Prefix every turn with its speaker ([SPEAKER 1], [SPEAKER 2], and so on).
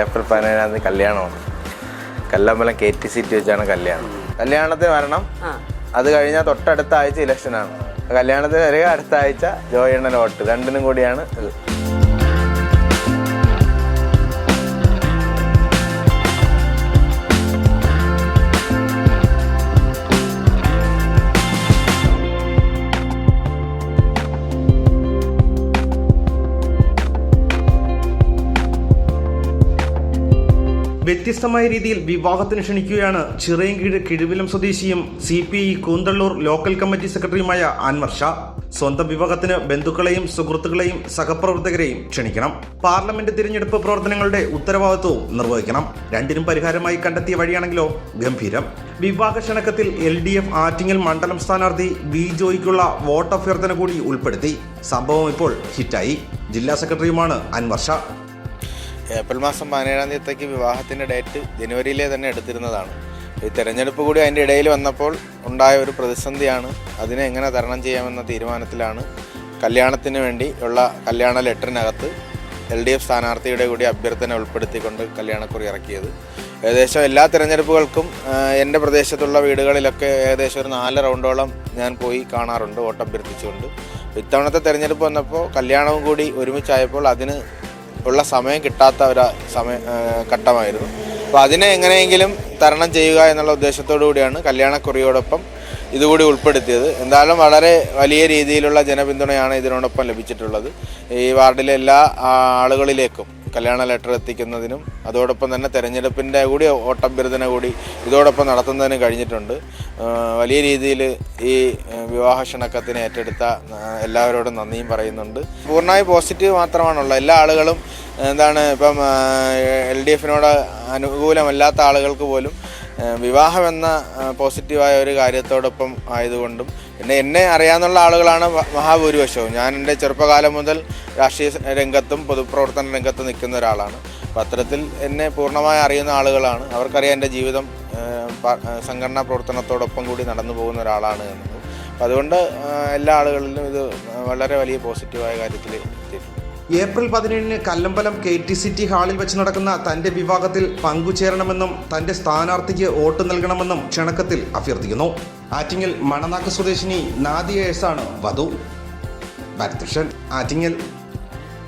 [SPEAKER 1] April പതിനേഴാം തീയതി കല്യാണമാണ്. കല്ലമ്പലം കെ ടി സിറ്റി വെച്ചാണ് കല്യാണം. കല്യാണത്തിന് വരണം. അത് കഴിഞ്ഞാൽ തൊട്ടടുത്ത ആഴ്ച ഇലക്ഷനാണ് കല്യാണത്തിന് വരിക അടുത്ത ആഴ്ച ജോയണ്ണൻ വോട്ട്. രണ്ടിനും കൂടിയാണ് ഇത്.
[SPEAKER 2] വ്യത്യസ്തമായ രീതിയിൽ വിവാഹത്തിന് ക്ഷണിക്കുകയാണ് ചിറയൻകീഴ് കിഴുവിലം സ്വദേശിയും C P I Koonthalloor local committee സെക്രട്ടറിയുമായ അൻവർ ഷാ. സ്വന്തം വിവാഹത്തിന് ബന്ധുക്കളെയും സുഹൃത്തുക്കളെയും സഹപ്രവർത്തകരെയും ക്ഷണിക്കണം. പാർലമെന്റ് തിരഞ്ഞെടുപ്പ് പ്രവർത്തനങ്ങളുടെ ഉത്തരവാദിത്വവും നിർവഹിക്കണം. രണ്ടിനും പരിഹാരമായി കണ്ടെത്തിയ വഴിയാണെങ്കിലോ ഗംഭീരം. വിവാഹ ക്ഷണക്കത്തിൽ എൽ ഡി എഫ് ആറ്റിങ്ങൽ മണ്ഡലം സ്ഥാനാർത്ഥി വി ജോയ്ക്കുള്ള വോട്ട് അഭ്യർത്ഥന കൂടി ഉൾപ്പെടുത്തി. സംഭവം ഇപ്പോൾ ഹിറ്റായി. ജില്ലാ സെക്രട്ടറിയുമാണ് അൻവർ ഷാ.
[SPEAKER 1] ഏപ്രിൽ മാസം പതിനേഴാം തീയതിക്ക് വിവാഹത്തിന്റെ ഡേറ്റ് ജനുവരിയിലെ തന്നെ എടുത്തിരുന്നതാണ്. ഈ തെരഞ്ഞെടുപ്പ് കൂടി അതിന്റെ ഇടയിൽ വന്നപ്പോൾ ഉണ്ടായ ഒരു പ്രതിസന്ധിയാണ് അതിനെ എങ്ങനെ തരണം ചെയ്യാമെന്ന തീരുമാനത്തിലാണ് കല്യാണത്തിന് വേണ്ടി ഉള്ള കല്യാണ ലെറ്ററിനകത്ത് എൽ ഡി എഫ് സ്ഥാനാർത്ഥിയുടെ കൂടി അഭ്യർത്ഥന ഉൾപ്പെടുത്തിക്കൊണ്ട് കല്യാണക്കുറി ഇറക്കിയത്. ഏകദേശം എല്ലാ തിരഞ്ഞെടുപ്പുകൾക്കും എന്റെ പ്രദേശത്തുള്ള വീടുകളിലൊക്കെ ഏകദേശം ഒരു നാല് റൗണ്ടോളം ഞാൻ പോയി കാണാറുണ്ട് വോട്ട് അഭ്യർത്ഥിച്ചുകൊണ്ട് ഇത്തവണത്തെ തിരഞ്ഞെടുപ്പ് വന്നപ്പോൾ കല്യാണവും കൂടി ഒരുമിച്ചായപ്പോൾ അതിന് ഉള്ള സമയം കിട്ടാത്ത ഒരു സമയ ഘട്ടമായിരുന്നു. അപ്പോൾ അതിനെ എങ്ങനെയെങ്കിലും തരണം ചെയ്യുക എന്നുള്ള ഉദ്ദേശത്തോടു കൂടിയാണ് കല്യാണക്കുറിയോടൊപ്പം ഇതുകൂടി ഉൾപ്പെടുത്തിയത്. എന്തായാലും വളരെ വലിയ രീതിയിലുള്ള ജനപിന്തുണയാണ് ഇതിനോടൊപ്പം ലഭിച്ചിട്ടുള്ളത്. ഈ വാർഡിലെ എല്ലാ ആളുകളിലേക്കും കല്യാണ ലെറ്റർ എത്തിക്കുന്നതിനും അതോടൊപ്പം തന്നെ തെരഞ്ഞെടുപ്പിന്റെ കൂടി ഓട്ടഭ്യർത്ഥന കൂടി ഇതോടൊപ്പം നടത്തുന്നതിനും കഴിഞ്ഞിട്ടുണ്ട്. വലിയ രീതിയിൽ ഈ വിവാഹ ക്ഷണക്കത്തിന് ഏറ്റെടുത്ത എല്ലാവരോടും നന്ദിയും പറയുന്നുണ്ട്. പൂർണമായി പോസിറ്റീവ് മാത്രമാണുള്ളത്. എല്ലാ ആളുകളും എന്താണ് ഇപ്പം എൽ ഡി എഫിനോട് അനുകൂലമല്ലാത്ത ആളുകൾക്ക് പോലും ആ, വിവാഹം എന്ന പോസിറ്റീവായ ഒരു കാര്യത്തോടൊപ്പം ആയതുകൊണ്ടും പിന്നെ എന്നെ അറിയാവുന്ന ആളുകളാണ് മഹാഭൂരിപക്ഷവും. ഞാൻ എന്റെ ചെറുപ്പകാലം മുതൽ രാഷ്ട്രീയ രംഗത്തും പൊതുപ്രവർത്തന രംഗത്തും നിൽക്കുന്ന ഒരാളാണ്. പത്രത്തിൽ എന്നെ പൂർണമായി അറിയുന്ന ആളുകളാണ്. അവർക്കറിയാം എന്റെ ജീവിതം സംഘടനാ പ്രവർത്തനത്തോടൊപ്പം കൂടി നടന്നു പോകുന്ന ഒരാളാണ് എന്നത്. അതുകൊണ്ട് എല്ലാ ആളുകളിലും ഇത് വളരെ വലിയ പോസിറ്റീവായ കാര്യത്തിൽ എത്തിയിട്ടുണ്ട്.
[SPEAKER 2] ഏപ്രിൽ പതിനേഴിന് കല്ലമ്പലം കെ ടി സിറ്റി ഹാളിൽ വെച്ച് നടക്കുന്ന തന്റെ വിഭാഗത്തിൽ പങ്കുചേരണമെന്നും തന്റെ സ്ഥാനാർത്ഥിക്ക് വോട്ട് നൽകണമെന്നും ക്ഷണക്കത്തിൽ അഭ്യർത്ഥിക്കുന്നു. ആറ്റിങ്ങൽ മണനാക്ക് സ്വദേശിനി നാദിയ എസ് ആണ് വധു. ഭരതൃഷൻ ആറ്റിങ്ങൽ